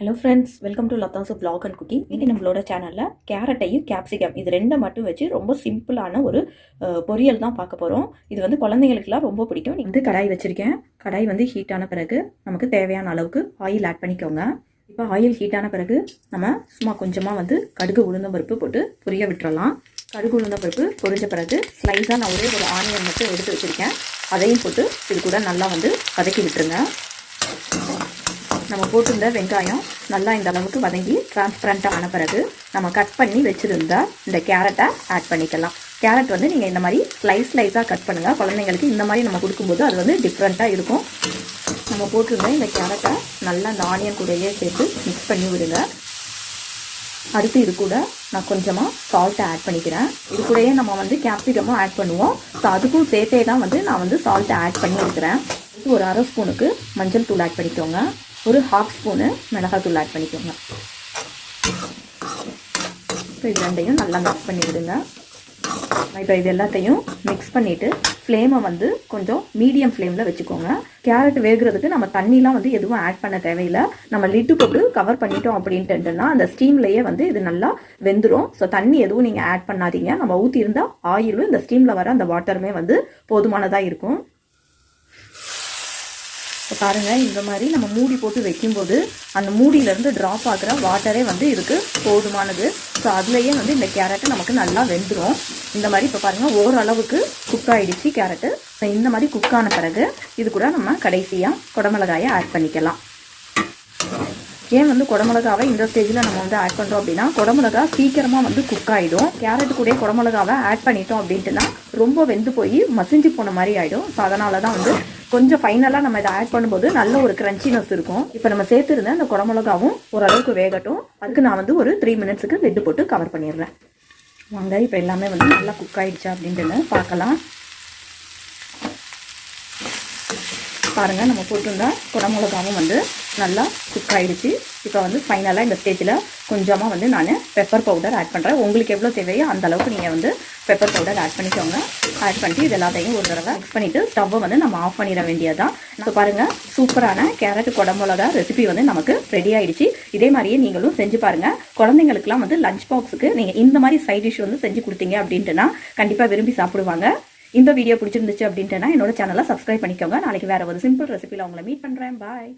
Hello friends welcome to Latha's blog and cooking இன்னைக்கு நம்மளோட சேனலில் கேரட்டையும் கேப்சிகம் இது ரெண்டை மட்டும் வச்சு ரொம்ப சிம்பிளான ஒரு பொரியல் தான் பார்க்க போகிறோம் இது வந்து குழந்தைங்களுக்குலாம் ரொம்ப பிடிக்கும். நீ வந்து கடாய் வச்சுருக்கேன். கடாய் வந்து ஹீட் ஆன பிறகு நமக்கு தேவையான அளவுக்கு ஆயில் ஆட் பண்ணிக்கோங்க. இப்போ ஆயில் ஹீட் ஆன பிறகு நம்ம சும்மா கொஞ்சமாக வந்து கடுகு உளுந்தம் பருப்பு போட்டு பொரிய விட்டுறலாம். கடுகு உளுந்தம் பருப்பு பொரிஞ்ச பிறகு ஸ்லைஸாக நான் ஒரே ஒரு ஆனியன் மட்டும் எடுத்து வச்சுருக்கேன். அதையும் போட்டு இது கூட நல்லா வந்து வதக்கி விட்டுருங்க. நம்ம போட்டிருந்த வெங்காயம் நல்லா இந்த அளவுக்கு வதங்கி டிரான்ஸ்பரண்ட்டாக ஆன பிறகு நம்ம கட் பண்ணி வச்சுருந்தா இந்த கேரட்டை ஆட் பண்ணிக்கலாம். கேரட் வந்து நீங்கள் இந்த மாதிரி ஸ்லைஸ் ஸ்லைஸாக கட் பண்ணுங்கள் குழந்தைங்களுக்கு இந்த மாதிரி நம்ம கொடுக்கும்போது அது வந்து டிஃப்ரெண்ட்டாக இருக்கும். நம்ம போட்டிருந்த இந்த கேரட்டை நல்லா இந்த ஆனியன் கூடையே சேர்த்து மிக்ஸ் பண்ணி விடுங்க. அடுத்து இது கூட நான் கொஞ்சமாக சால்ட்டை ஆட் பண்ணிக்கிறேன். இது கூடயே நம்ம வந்து கேப்சிகமும் ஆட் பண்ணுவோம். ஸோ அதுக்கும் சேர்த்தே தான் வந்து நான் வந்து சால்ட்டை ஆட் பண்ணி இருக்கிறேன் ஒரு அரை ஸ்பூனுக்கு மஞ்சள் தூள் ஆட் பண்ணிக்கோங்க. ஒரு ஹாஃப் ஸ்பூனு மிளகாத்தூள் ஆட் பண்ணிக்கோங்க. இப்போ இது ரெண்டையும் நல்லா மிக்ஸ் பண்ணி விடுங்க இப்போ இது எல்லாத்தையும் மிக்ஸ் பண்ணிவிட்டு ஃப்ளேமை வந்து கொஞ்சம் மீடியம் ஃப்ளேமில் வச்சுக்கோங்க. கேரட் வேகிறதுக்கு நம்ம தண்ணிலாம் வந்து எதுவும் ஆட் பண்ண தேவையில்லை. நம்ம லிட்டு போட்டு கவர் பண்ணிட்டோம் அப்படின்ட்டுனா அந்த ஸ்டீம்லேயே வந்து இது நல்லா வெந்துடும் ஸோ தண்ணி எதுவும் நீங்கள் ஆட் பண்ணாதீங்க. நம்ம ஊற்றியிருந்தா ஆயிலும் இந்த ஸ்டீமில் வர அந்த வாட்டருமே வந்து போதுமானதாக இருக்கும். இப்போ பாருங்கள் இந்த மாதிரி நம்ம மூடி போட்டு வைக்கும்போது அந்த மூடியிலேருந்து ட்ராப் ஆகிற வாட்டரே வந்து இதுக்கு போதுமானது. ஸோ அதுலேயே வந்து இந்த கேரட்டு நமக்கு நல்லா வெந்துடும் இந்த மாதிரி இப்போ பாருங்கள் ஓரளவுக்கு குக் ஆகிடுச்சு கேரட்டு ஸோ இந்த மாதிரி குக் ஆன பிறகு இது கூட நம்ம கடைசியாக குடமிளகாயை ஆட் பண்ணிக்கலாம். ஏன் வந்து குடமிளகாவை இந்த ஸ்டேஜில் நம்ம வந்து ஆட் பண்ணுறோம் அப்படின்னா குடமிளகா சீக்கிரமாக வந்து குக் ஆகிடும் கேரட் கூட குடமிளகாவை ஆட் பண்ணிட்டோம் அப்படின்ட்டுனா ரொம்ப வெந்து போய் மசிஞ்சு போன மாதிரி ஆகிடும் ஸோ அதனால தான் வந்து கொஞ்சம் ஃபைனலாக நம்ம இதை ஆட் பண்ணும்போது நல்ல ஒரு கிரன்ச்சினஸ் இருக்கும். இப்போ நம்ம சேர்த்துருந்த அந்த குடமிளகாவும் ஓரளவுக்கு வேகட்டும். அதுக்கு நான் வந்து ஒரு த்ரீ மினிட்ஸுக்கு லிட்டு போட்டு கவர் பண்ணிடுறேன். வாங்க இப்போ எல்லாமே வந்து நல்லா குக் ஆகிடுச்சா அப்படின்ட்டு பார்க்கலாம். பாருங்கள் நம்ம போட்டிருந்தா குடமிளகாவும் வந்து நல்லா குக் ஆகிடுச்சு இப்போ வந்து ஃபைனலாக இந்த ஸ்டேஜில் கொஞ்சமாக வந்து நான் பெப்பர் பவுடர் ஆட் பண்ணுறேன் உங்களுக்கு எவ்வளோ தேவையோ அந்த அளவுக்கு நீங்கள் வந்து பெப்பர் பவுடர் ஆட் பண்ணிக்கோங்க. ஆட் பண்ணிட்டு இது எல்லாத்தையும் ஒரு தடவை மிக்ஸ் பண்ணிவிட்டு ஸ்டவ்வை வந்து நம்ம ஆஃப் பண்ணிட வேண்டியதான் இப்போ பாருங்கள் சூப்பரான கேரட் குடமிளகா ரெசிபி வந்து நமக்கு ரெடி ஆகிடுச்சு இதே மாதிரியே நீங்களும் செஞ்சு பாருங்கள் குழந்தைங்களுக்குலாம் வந்து லஞ்ச் பாக்ஸுக்கு நீங்கள் இந்த மாதிரி சைட் டிஷ் வந்து செஞ்சு கொடுத்தீங்க அப்படின்ட்டுனா கண்டிப்பாக விரும்பி சாப்பிடுவாங்க. இந்த வீடியோ பிடிச்சிருந்துச்சு அப்படின்ட்டுனா என்னோட சேனலை சப்ஸ்கிரைப் பண்ணிக்கோங்க. நாளைக்கு வேறு ஒரு சிம்பிள் ரெசிபியில் உங்களை மீட் பண்ணுறேன் பாய்